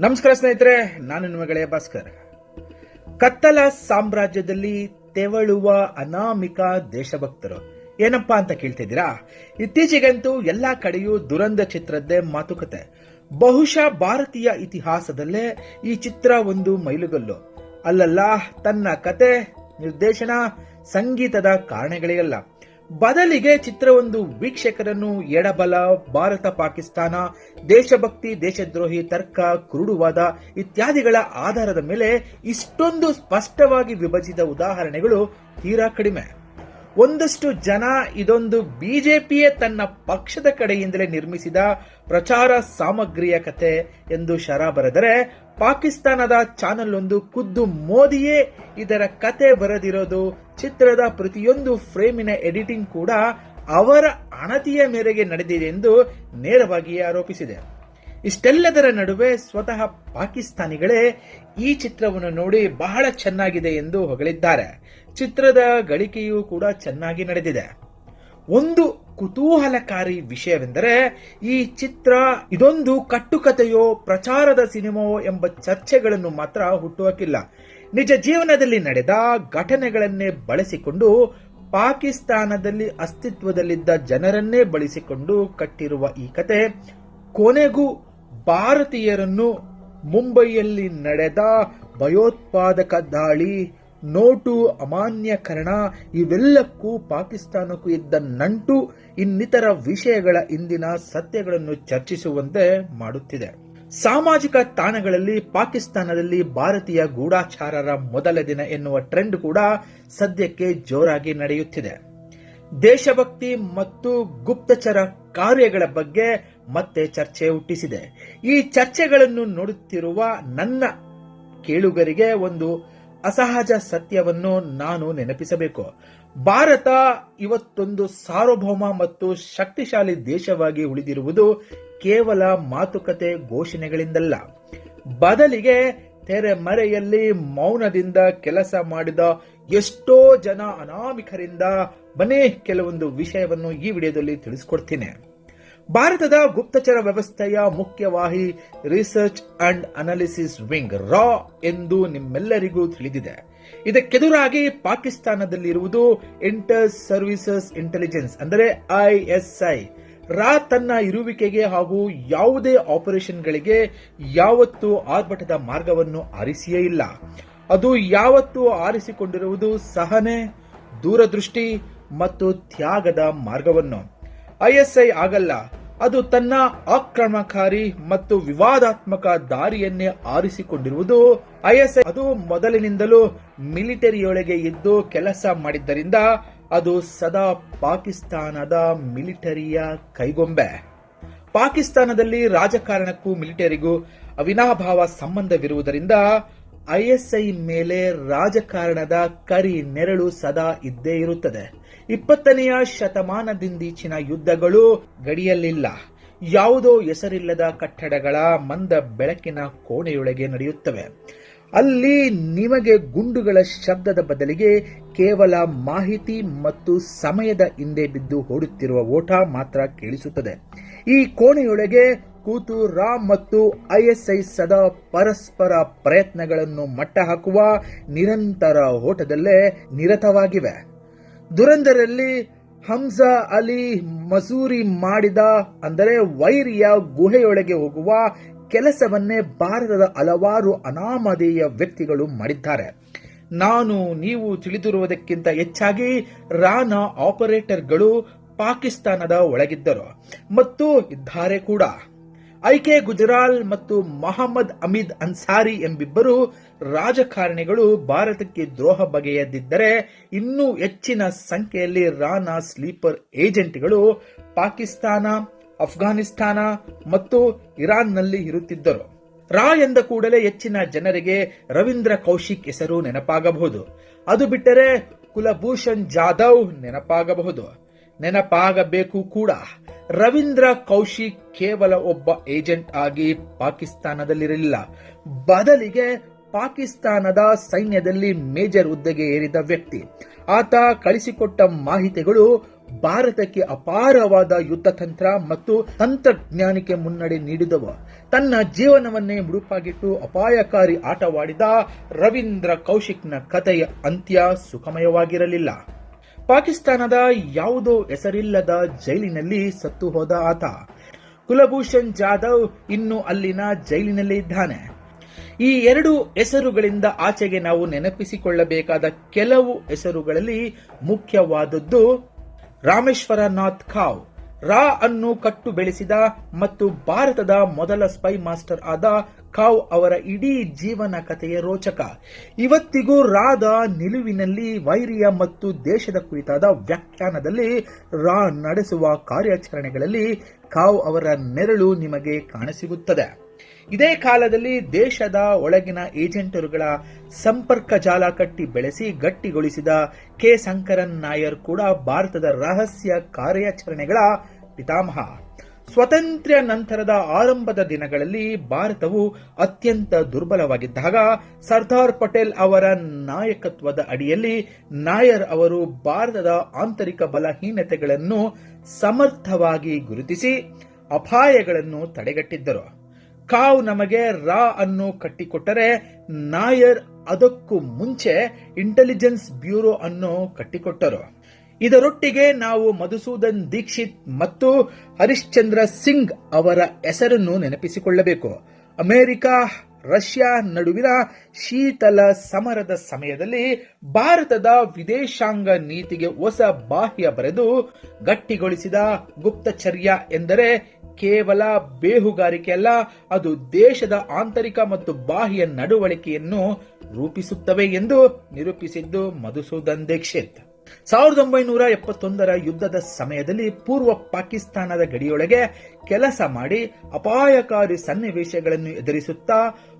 ನಮಸ್ಕಾರ ಸ್ನೇಹಿತರೆ, ನಾನು ನಿಮ್ಮ ಗೆಳೆಯ ಭಾಸ್ಕರ್. ಕತ್ತಲ ಸಾಮ್ರಾಜ್ಯದಲ್ಲಿ ತೆವಳುವ ಅನಾಮಿಕ ದೇಶಭಕ್ತರು, ಏನಪ್ಪಾ ಅಂತ ಕೇಳ್ತಿದ್ದೀರಾ? ಇತ್ತೀಚೆಗಂತೂ ಎಲ್ಲಾ ಕಡೆಯೂ ದುರಂದ ಚಿತ್ರದ್ದೇ ಮಾತುಕತೆ. ಬಹುಶಃ ಭಾರತೀಯ ಇತಿಹಾಸದಲ್ಲೇ ಈ ಚಿತ್ರ ಒಂದು ಮೈಲುಗಲ್ಲು. ಅಲ್ಲಲ್ಲ, ತನ್ನ ಕತೆ, ನಿರ್ದೇಶನ, ಸಂಗೀತದ ಕಾರಣಗಳಿಗಲ್ಲ ಬದಲಿಗೆ ಚಿತ್ರವೊಂದು ವೀಕ್ಷಕರನ್ನು ಎಡಬಲ, ಭಾರತ, ಪಾಕಿಸ್ತಾನ, ದೇಶಭಕ್ತಿ, ದೇಶದ್ರೋಹಿ, ತರ್ಕ, ಕುರುಡುವಾದ ಇತ್ಯಾದಿಗಳ ಆಧಾರದ ಮೇಲೆ ಇಷ್ಟೊಂದು ಸ್ಪಷ್ಟವಾಗಿ ವಿಭಜಿತ ಉದಾಹರಣೆಗಳು ತೀರಾ ಕಡಿಮೆ. ಒಂದಷ್ಟು ಜನ ಇದೊಂದು ಬಿಜೆಪಿಯೇ ತನ್ನ ಪಕ್ಷದ ಕಡೆಯಿಂದಲೇ ನಿರ್ಮಿಸಿದ ಪ್ರಚಾರ ಸಾಮಗ್ರಿಯ ಕತೆ ಎಂದು ಶರ ಬರೆದರೆ ಪಾಕಿಸ್ತಾನದ ಚಾನೆಲ್ ಒಂದು ಖುದ್ದು ಮೋದಿಯೇ ಇದರ ಕತೆ ಬರೆದಿರೋದು ಚಿತ್ರದ ಪ್ರತಿಯೊಂದು ಫ್ರೇಮಿನ ಎಡಿಟಿಂಗ್ ಕೂಡ ಅವರ ಅಣತಿಯ ಮೇರೆಗೆ ನಡೆದಿದೆ ಎಂದು ನೇರವಾಗಿ ಆರೋಪಿಸಿದೆ. ಇಷ್ಟೆಲ್ಲದರ ನಡುವೆ ಸ್ವತಃ ಪಾಕಿಸ್ತಾನಿಗಳೇ ಈ ಚಿತ್ರವನ್ನು ನೋಡಿ ಬಹಳ ಚೆನ್ನಾಗಿದೆ ಎಂದು ಹೊಗಳಿದ್ದಾರೆ. ಚಿತ್ರದ ಗಳಿಕೆಯೂ ಕೂಡ ಚೆನ್ನಾಗಿ ನಡೆದಿದೆ. ಒಂದು ಕುತೂಹಲಕಾರಿ ವಿಷಯವೆಂದರೆ ಈ ಚಿತ್ರ ಇದೊಂದು ಕಟ್ಟುಕತೆಯೋ ಪ್ರಚಾರದ ಸಿನಿಮಾವೋ ಎಂಬ ಚರ್ಚೆಗಳನ್ನು ಮಾತ್ರ ಹುಟ್ಟುಹಾಕಿಲ್ಲ ನಿಜ ಜೀವನದಲ್ಲಿ ನಡೆದ ಘಟನೆಗಳನ್ನೇ ಬಳಸಿಕೊಂಡು ಪಾಕಿಸ್ತಾನದಲ್ಲಿ ಅಸ್ತಿತ್ವದಲ್ಲಿದ್ದ ಜನರನ್ನೇ ಬಳಸಿಕೊಂಡು ಕಟ್ಟಿರುವ ಈ ಕತೆ ಕೊನೆಗೂ ಭಾರತೀಯರನ್ನು ಮುಂಬೈಯಲ್ಲಿ ನಡೆದ ಭಯೋತ್ಪಾದಕ ದಾಳಿ, ನೋಟು ಅಮಾನ್ಯಕರಣ, ಇವೆಲ್ಲಕ್ಕೂ ಪಾಕಿಸ್ತಾನಕ್ಕೂ ಇದ್ದ ನಂಟು ಇನ್ನಿತರ ವಿಷಯಗಳ ಇಂದಿನ ಸತ್ಯಗಳನ್ನು ಚರ್ಚಿಸುವಂತೆ ಮಾಡುತ್ತಿದೆ. ಸಾಮಾಜಿಕ ತಾಣಗಳಲ್ಲಿ ಪಾಕಿಸ್ತಾನದಲ್ಲಿ ಭಾರತೀಯ ಗೂಢಾಚಾರರ ಮೊದಲ ದಿನ ಎನ್ನುವ ಟ್ರೆಂಡ್ ಕೂಡ ಸದ್ಯಕ್ಕೆ ಜೋರಾಗಿ ನಡೆಯುತ್ತಿದೆ. ದೇಶಭಕ್ತಿ ಮತ್ತು ಗುಪ್ತಚರ ಕಾರ್ಯಗಳ ಬಗ್ಗೆ ಮತ್ತೆ ಚರ್ಚೆ ಹುಟ್ಟಿಸಿದೆ. ಈ ಚರ್ಚೆಗಳನ್ನು ನೋಡುತ್ತಿರುವ ನನ್ನ ಕೇಳುಗರಿಗೆ ಒಂದು ಅಸಹಜ ಸತ್ಯವನ್ನು ನಾನು ನೆನಪಿಸಬೇಕು. ಭಾರತ ಇವತ್ತೊಂದು ಸಾರ್ವಭೌಮ ಮತ್ತು ಶಕ್ತಿಶಾಲಿ ದೇಶವಾಗಿ ಉಳಿದಿರುವುದು ಕೇವಲ ಮಾತುಕತೆ ಘೋಷಣೆಗಳಿಂದಲ್ಲ. ಬದಲಿಗೆ ತೆರೆಮರೆಯಲ್ಲಿ ಮೌನದಿಂದ ಕೆಲಸ ಮಾಡಿದ ಎಷ್ಟೋ ಜನ ಅನಾಮಿಕರಿಂದ ಬನ್ನಿ ಕೆಲವೊಂದು ವಿಷಯವನ್ನು ಈ ವಿಡಿಯೋದಲ್ಲಿ ತಿಳಿಸ್ಕೊಡ್ತೀನಿ. ಭಾರತದ ಗುಪ್ತಚರ ವ್ಯವಸ್ಥೆಯ ಮುಖ್ಯವಾಹಿ ರಿಸರ್ಚ್ ಅಂಡ್ ಅನಾಲಿಸಿಸ್ ವಿಂಗ್ ರಾ ಎಂದು ನಿಮ್ಮೆಲ್ಲರಿಗೂ ತಿಳಿದಿದೆ. ಇದಕ್ಕೆದುರಾಗಿ ಪಾಕಿಸ್ತಾನದಲ್ಲಿರುವುದು ಇಂಟರ್ ಸರ್ವಿಸಸ್ ಇಂಟೆಲಿಜೆನ್ಸ್, ಅಂದರೆ ಐಎಸ್ಐ ರಾ ತನ್ನ ಇರುವಿಕೆಗೆ ಹಾಗೂ ಯಾವುದೇ ಆಪರೇಷನ್ಗಳಿಗೆ ಯಾವತ್ತೂ ಆರ್ಭಟದ ಮಾರ್ಗವನ್ನು ಆರಿಸಿಯೇ ಇಲ್ಲ. ಅದು ಯಾವತ್ತೂ ಆರಿಸಿಕೊಂಡಿರುವುದು ಸಹನೆ, ದೂರದೃಷ್ಟಿ ಮತ್ತು ತ್ಯಾಗದ ಮಾರ್ಗವನ್ನು. ಐಎಸ್ಐ ಆಗಲ್ಲ, ಅದು ತನ್ನ ಆಕ್ರಮಣಕಾರಿ ಮತ್ತು ವಿವಾದಾತ್ಮಕ ದಾರಿಯನ್ನೇ ಆರಿಸಿಕೊಂಡಿರುವುದು ಐಎಸ್ಐ ಅದು ಮೊದಲಿನಿಂದಲೂ ಮಿಲಿಟರಿಯೊಳಗೆ ಇದ್ದು ಕೆಲಸ ಮಾಡಿದ್ದರಿಂದ ಅದು ಸದಾ ಪಾಕಿಸ್ತಾನದ ಮಿಲಿಟರಿಯ ಕೈಗೊಂಬೆ. ಪಾಕಿಸ್ತಾನದಲ್ಲಿ ರಾಜಕಾರಣಕ್ಕೂ ಮಿಲಿಟರಿಗೂ ಅವಿನಾಭಾವ ಸಂಬಂಧವಿರುವುದರಿಂದ ಐಎಸ್ಐ ಮೇಲೆ ರಾಜಕಾರಣದ ಕರಿ ನೆರಳು ಸದಾ ಇದ್ದೇ ಇರುತ್ತದೆ. ಇಪ್ಪತ್ತನೆಯ ಶತಮಾನದಿಂದೀಚಿನ ಯುದ್ಧಗಳು ಗಡಿಯಲ್ಲಿಲ್ಲ. ಯಾವುದೋ ಹೆಸರಿಲ್ಲದ ಕಟ್ಟಡಗಳ ಮಂದ ಬೆಳಕಿನ ಕೋಣೆಯೊಳಗೆ ನಡೆಯುತ್ತವೆ. ಅಲ್ಲಿ ನಿಮಗೆ ಗುಂಡುಗಳ ಶಬ್ದದ ಬದಲಿಗೆ ಕೇವಲ ಮಾಹಿತಿ ಮತ್ತು ಸಮಯದ ಹಿಂದೆ ಬಿದ್ದು ಓಡುತ್ತಿರುವ ಓಟ ಮಾತ್ರ ಕೇಳಿಸುತ್ತದೆ. ಈ ಕೋಣೆಯೊಳಗೆ ಕೂತು ರಾಮ್ ಮತ್ತು ಐಎಸ್ಐ ಸದಾ ಪರಸ್ಪರ ಪ್ರಯತ್ನಗಳನ್ನು ಮಟ್ಟ ಹಾಕುವ ನಿರಂತರ ಓಟದಲ್ಲೇ ನಿರತವಾಗಿವೆ. ದುರಂದರಲ್ಲಿ ಹಂಸಾ ಅಲಿ ಮಸೂರಿ ಮಾಡಿದ, ಅಂದರೆ ವೈರಿಯ ಗುಹೆಯೊಳಗೆ ಹೋಗುವ ಕೆಲಸವನ್ನೇ ಭಾರತದ ಹಲವಾರು ಅನಾಮಧೇಯ ವ್ಯಕ್ತಿಗಳು ಮಾಡಿದ್ದಾರೆ. ನಾನು, ನೀವು ತಿಳಿದಿರುವುದಕ್ಕಿಂತ ಹೆಚ್ಚಾಗಿ ರಾನಾ ಆಪರೇಟರ್ಗಳು ಪಾಕಿಸ್ತಾನದ ಒಳಗಿದ್ದರು ಮತ್ತು ಇದ್ದಾರೆ ಕೂಡ. ಐಕೆ ಗುಜರಾಲ್ ಮತ್ತು ಮೊಹಮ್ಮದ್ ಅಮೀದ್ ಅನ್ಸಾರಿ ಎಂಬಿಬ್ಬರು ರಾಜಕಾರಣಿಗಳು ಭಾರತಕ್ಕೆ ದ್ರೋಹ ಬಗೆಯದಿದ್ದರೆ ಇನ್ನೂ ಹೆಚ್ಚಿನ ಸಂಖ್ಯೆಯಲ್ಲಿ ರಾನಾ ಸ್ಲೀಪರ್ ಏಜೆಂಟ್ಗಳು ಪಾಕಿಸ್ತಾನ ಅಫ್ಘಾನಿಸ್ತಾನ ಮತ್ತು ಇರಾನ್ನಲ್ಲಿ ಇರುತ್ತಿದ್ದರು. ರಾ ಎಂದ ಕೂಡಲೇ ಹೆಚ್ಚಿನ ಜನರಿಗೆ ರವೀಂದ್ರ ಕೌಶಿಕ್ ಹೆಸರು ನೆನಪಾಗಬಹುದು. ಅದು ಬಿಟ್ಟರೆ ಕುಲಭೂಷಣ್ ಜಾಧವ್ ನೆನಪಾಗಬಹುದು. ನೆನಪಾಗಬೇಕು ಕೂಡ. ರವೀಂದ್ರ ಕೌಶಿಕ್ ಕೇವಲ ಒಬ್ಬ ಏಜೆಂಟ್ ಆಗಿ ಪಾಕಿಸ್ತಾನದಲ್ಲಿರಲಿಲ್ಲ. ಬದಲಿಗೆ ಪಾಕಿಸ್ತಾನದ ಸೈನ್ಯದಲ್ಲಿ ಮೇಜರ್ ಹುದ್ದೆಗೆ ಏರಿದ ವ್ಯಕ್ತಿ. ಆತ ಕಳಿಸಿಕೊಟ್ಟ ಮಾಹಿತಿಗಳು ಭಾರತಕ್ಕೆ ಅಪಾರವಾದ ಯುದ್ಧ ತಂತ್ರ ಮತ್ತು ತಂತ್ರಜ್ಞಾನಕ್ಕೆ ಮುನ್ನಡೆ ನೀಡಿದವ. ತನ್ನ ಜೀವನವನ್ನೇ ಮುಡುಪಾಗಿಟ್ಟು ಅಪಾಯಕಾರಿ ಆಟವಾಡಿದ ರವೀಂದ್ರ ಕೌಶಿಕ್ನ ಕಥೆಯ ಅಂತ್ಯ ಸುಖಮಯವಾಗಿರಲಿಲ್ಲ. ಪಾಕಿಸ್ತಾನದ ಯಾವುದೋ ಹೆಸರಿಲ್ಲದ ಜೈಲಿನಲ್ಲಿ ಸತ್ತು ಹೋದ ಆತ. ಕುಲಭೂಷಣ್ ಜಾಧವ್ ಇನ್ನು ಅಲ್ಲಿನ ಜೈಲಿನಲ್ಲೇ ಇದ್ದಾನೆ. ಈ ಎರಡು ಹೆಸರುಗಳಿಂದ ಆಚೆಗೆ ನಾವು ನೆನಪಿಸಿಕೊಳ್ಳಬೇಕಾದ ಕೆಲವು ಹೆಸರುಗಳಲ್ಲಿ ಮುಖ್ಯವಾದದ್ದು ರಾಮೇಶ್ವರನಾಥ್ ಖಾವ್, ರಾ ಅನ್ನು ಕಟ್ಟು ಬೆಳೆಸಿದ ಮತ್ತು ಭಾರತದ ಮೊದಲ ಸ್ಪೈ ಮಾಸ್ಟರ್ ಆದ ಖಾವ್ ಅವರ ಇಡೀ ಜೀವನ ಕಥೆಯ ರೋಚಕ. ಇವತ್ತಿಗೂ ರಾದ ನಿಲುವಿನಲ್ಲಿ ವೈರಿಯ ಮತ್ತು ದೇಶದ ಕುರಿತಾದ ವ್ಯಾಖ್ಯಾನದಲ್ಲಿ ರಾ ನಡೆಸುವ ಕಾರ್ಯಾಚರಣೆಗಳಲ್ಲಿ ಖಾವ್ ಅವರ ನೆರಳು ನಿಮಗೆ ಕಾಣಸಿಗುತ್ತದೆ. ಇದೇ ಕಾಲದಲ್ಲಿ ದೇಶದ ಒಳಗಿನ ಏಜೆಂಟರುಗಳ ಸಂಪರ್ಕ ಜಾಲ ಕಟ್ಟಿ ಬೆಳೆಸಿ ಗಟ್ಟಿಗೊಳಿಸಿದ ಕೆ. ಶಂಕರನ್ ನಾಯರ್ ಕೂಡ ಭಾರತದ ರಹಸ್ಯ ಕಾರ್ಯಾಚರಣೆಗಳ ಪಿತಾಮಹ. ಸ್ವತಂತ್ರ್ಯ ನಂತರದ ಆರಂಭದ ದಿನಗಳಲ್ಲಿ ಭಾರತವು ಅತ್ಯಂತ ದುರ್ಬಲವಾಗಿದ್ದಾಗ ಸರ್ದಾರ್ ಪಟೇಲ್ ಅವರ ನಾಯಕತ್ವದ ಅಡಿಯಲ್ಲಿ ನಾಯರ್ ಅವರು ಭಾರತದ ಆಂತರಿಕ ಬಲಹೀನತೆಗಳನ್ನು ಸಮರ್ಥವಾಗಿ ಗುರುತಿಸಿ ಅಪಾಯಗಳನ್ನು ತಡೆಗಟ್ಟಿದ್ದರು. ಕಾವ್ ನಮಗೆ ರಾ ಅನ್ನು ಕಟ್ಟಿಕೊಟ್ಟರೆ ನಾಯರ್ ಅದಕ್ಕೂ ಮುಂಚೆ ಇಂಟೆಲಿಜೆನ್ಸ್ ಬ್ಯೂರೋ ಅನ್ನು ಕಟ್ಟಿಕೊಟ್ಟರು. ಇದರೊಟ್ಟಿಗೆ ನಾವು ಮಧುಸೂದನ್ ದೀಕ್ಷಿತ್ ಮತ್ತು ಹರಿಶ್ಚಂದ್ರ ಸಿಂಗ್ ಅವರ ಹೆಸರನ್ನು ನೆನಪಿಸಿಕೊಳ್ಳಬೇಕು. ಅಮೆರಿಕ, ರಷ್ಯಾ ನಡುವಿನ ಶೀತಲ ಸಮರದ ಸಮಯದಲ್ಲಿ ಭಾರತದ ವಿದೇಶಾಂಗ ನೀತಿಗೆ ಹೊಸ ಬಾಹ್ಯ ಬರೆದು ಗಟ್ಟಿಗೊಳಿಸಿದ ಗುಪ್ತಚರ್ಯ ಎಂದರೆ ಕೇವಲ ಬೇಹುಗಾರಿಕೆ ಅಲ್ಲ ಅದು ದೇಶದ ಆಂತರಿಕ ಮತ್ತು ಬಾಹ್ಯ ನಡವಳಿಕೆಯನ್ನು ರೂಪಿಸುತ್ತವೆ ಎಂದು ನಿರೂಪಿಸಿದ್ದು ಮಧುಸೂದನ್ ದೀಕ್ಷಿತ್. ಸಾವಿರದ ಒಂಬೈನೂರ ಎಪ್ಪತ್ತೊಂದರ ಯುದ್ಧದ ಸಮಯದಲ್ಲಿ ಪೂರ್ವ ಪಾಕಿಸ್ತಾನದ ಗಡಿಯೊಳಗೆ ಕೆಲಸ ಮಾಡಿ ಅಪಾಯಕಾರಿ ಸನ್ನಿವೇಶಗಳನ್ನು ಎದುರಿಸುತ್ತಾ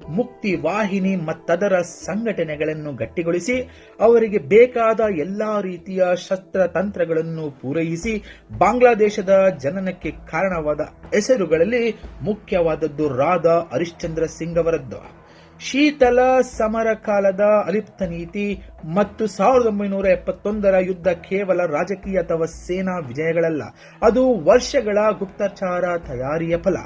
ಮುಕ್ತಿ ವಾಹಿನಿ ಮತ್ತದರ ಸಂಘಟನೆಗಳನ್ನು ಗಟ್ಟಿಗೊಳಿಸಿ, ಅವರಿಗೆ ಬೇಕಾದ ಎಲ್ಲಾ ರೀತಿಯ ಶಸ್ತ್ರತಂತ್ರಗಳನ್ನು ಪೂರೈಸಿ, ಬಾಂಗ್ಲಾದೇಶದ ಜನನಕ್ಕೆ ಕಾರಣವಾದ ಹೆಸರುಗಳಲ್ಲಿ ಮುಖ್ಯವಾದದ್ದು ರಾಧಾ ಹರಿಶ್ಚಂದ್ರ ಸಿಂಗ್ ಅವರದ್ದು. ಶೀತಲ ಸಮರ ಕಾಲದ ಅಲಿಪ್ತ ನೀತಿ ಮತ್ತು ಸಾವಿರದ ಒಂಬೈನೂರ ಎಪ್ಪತ್ತೊಂದರ ಯುದ್ಧ ಕೇವಲ ರಾಜಕೀಯ ಅಥವಾ ಸೇನಾ ವಿಜಯಗಳಲ್ಲ. ಅದು ವರ್ಷಗಳ ಗುಪ್ತಚಾರ ತಯಾರಿಯ ಫಲ.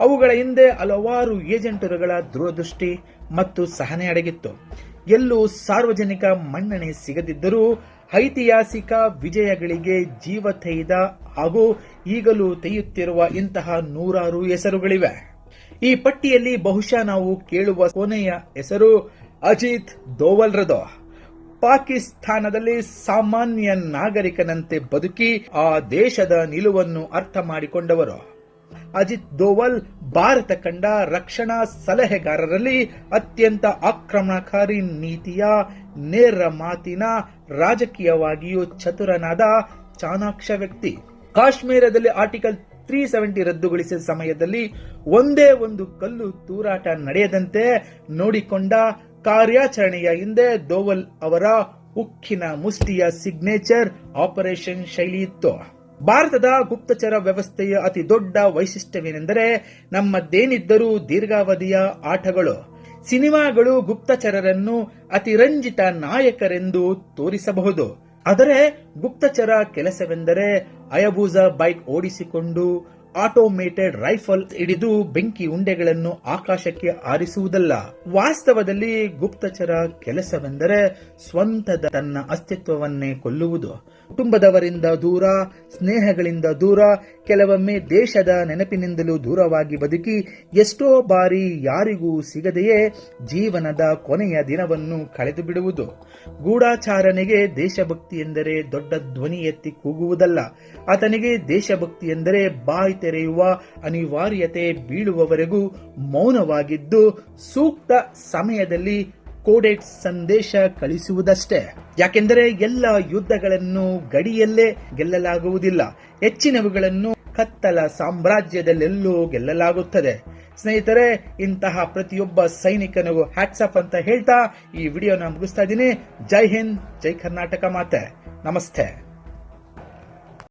ಅವುಗಳ ಹಿಂದೆ ಹಲವಾರು ಏಜೆಂಟರುಗಳ ದೂರದೃಷ್ಟಿ ಮತ್ತು ಸಹನೆ ಅಡಗಿತ್ತು. ಎಲ್ಲೂ ಸಾರ್ವಜನಿಕ ಮನ್ನಣೆ ಸಿಗದಿದ್ದರೂ ಐತಿಹಾಸಿಕ ವಿಜಯಗಳಿಗೆ ಜೀವ ತೆಯ್ದ ಹಾಗೂ ಈಗಲೂ ತೆಯ್ಯುತ್ತಿರುವ ಇಂತಹ ನೂರಾರು ಹೆಸರುಗಳಿವೆ. ಈ ಪಟ್ಟಿಯಲ್ಲಿ ಬಹುಶಃ ನಾವು ಕೇಳುವ ಕೊನೆಯ ಹೆಸರು ಅಜಿತ್ ದೋವಲ್ರದೋ. ಪಾಕಿಸ್ತಾನದಲ್ಲಿ ಸಾಮಾನ್ಯ ನಾಗರಿಕನಂತೆ ಬದುಕಿ ಆ ದೇಶದ ನಿಲುವನ್ನು ಅರ್ಥ ಮಾಡಿಕೊಂಡವರು. ಅಜಿತ್ ದೋವಲ್ ಭಾರತ ಕಂಡ ರಕ್ಷಣಾ ಸಲಹೆಗಾರರಲ್ಲಿ ಅತ್ಯಂತ ಆಕ್ರಮಣಕಾರಿ ನೀತಿಯ ನೇರ ಮಾತಿನ ರಾಜಕೀಯವಾಗಿಯೂ ಚತುರನಾದ ಚಾಣಾಕ್ಷ ವ್ಯಕ್ತಿ. ಕಾಶ್ಮೀರದಲ್ಲಿ ಆರ್ಟಿಕಲ್ ತ್ರೀ ಸೆವೆಂಟಿ ರದ್ದುಗೊಳಿಸಿದ ಸಮಯದಲ್ಲಿ ಒಂದೇ ಒಂದು ಕಲ್ಲು ತೂರಾಟ ನಡೆಯದಂತೆ ನೋಡಿಕೊಂಡ ಕಾರ್ಯಾಚರಣೆಯ ಹಿಂದೆ ದೋವಲ್ ಅವರ ಉಕ್ಕಿನ ಮುಷ್ಟಿಯ ಸಿಗ್ನೇಚರ್ ಆಪರೇಷನ್ ಶೈಲಿ ಇತ್ತು. ಭಾರತದ ಗುಪ್ತಚರ ವ್ಯವಸ್ಥೆಯ ಅತಿ ದೊಡ್ಡ ವೈಶಿಷ್ಟ್ಯವೇನೆಂದರೆ ನಮ್ಮದೇನಿದ್ದರೂ ದೀರ್ಘಾವಧಿಯ ಆಟಗಳು. ಸಿನಿಮಾಗಳು ಗುಪ್ತಚರರನ್ನು ಅತಿರಂಜಿತ ನಾಯಕರೆಂದು ತೋರಿಸಬಹುದು. ಆದರೆ ಗುಪ್ತಚರ ಕೆಲಸವೆಂದರೆ ಅಯಬೂಜ ಬೈಕ್ ಓಡಿಸಿಕೊಂಡು ಆಟೋಮೇಟೆಡ್ ರೈಫಲ್ ಹಿಡಿದು ಬೆಂಕಿ ಉಂಡೆಗಳನ್ನು ಆಕಾಶಕ್ಕೆ ಆರಿಸುವುದಲ್ಲ. ವಾಸ್ತವದಲ್ಲಿ ಗುಪ್ತಚರ ಕೆಲಸವೆಂದರೆ ಸ್ವಂತದ ತನ್ನ ಅಸ್ತಿತ್ವವನ್ನೇ ಕೊಲ್ಲುವುದು. ಕುಟುಂಬದವರಿಂದ ದೂರ, ಸ್ನೇಹಗಳಿಂದ ದೂರ, ಕೆಲವೊಮ್ಮೆ ದೇಶದ ನೆನಪಿನಿಂದಲೂ ದೂರವಾಗಿ ಬದುಕಿ ಎಷ್ಟೋ ಬಾರಿ ಯಾರಿಗೂ ಸಿಗದೆಯೇ ಜೀವನದ ಕೊನೆಯ ದಿನವನ್ನು ಕಳೆದು ಬಿಡುವುದು ಗೂಢಾಚಾರನೆಗೆ ದೇಶಭಕ್ತಿ ಎಂದರೆ ದೊಡ್ಡ ಧ್ವನಿ ಎತ್ತಿ ಕೂಗುವುದಲ್ಲ. ಆತನಿಗೆ ದೇಶಭಕ್ತಿ ಎಂದರೆ ಬಾಯಿ ತೆರೆಯುವ, ಅನಿವಾರ್ಯತೆ ಬೀಳುವವರೆಗೂ ಮೌನವಾಗಿದ್ದು ಸೂಕ್ತ ಸಮಯದಲ್ಲಿ ಕೋಡೆಕ್ಸ್ ಸಂದೇಶ ಕಳಿಸುವುದಷ್ಟೇ. ಯಾಕೆಂದರೆ ಎಲ್ಲ ಯುದ್ಧಗಳನ್ನು ಗಡಿಯಲ್ಲೇ ಗೆಲ್ಲಲಾಗುವುದಿಲ್ಲ. ಹೆಚ್ಚಿನವುಗಳನ್ನು ಕತ್ತಲ ಸಾಮ್ರಾಜ್ಯದಲ್ಲೆಲ್ಲೂ ಗೆಲ್ಲಲಾಗುತ್ತದೆ. ಸ್ನೇಹಿತರೆ, ಇಂತಹ ಪ್ರತಿಯೊಬ್ಬ ಸೈನಿಕನಿಗೂ ಹ್ಯಾಟ್ಸಪ್ ಅಂತ ಹೇಳ್ತಾ ಈ ವಿಡಿಯೋನ ಮುಗಿಸ್ತಾ ಇದ್ದೀನಿ. ಜೈ ಹಿಂದ್, ಜೈ ಕರ್ನಾಟಕ ಮಾತೆ. ನಮಸ್ತೆ.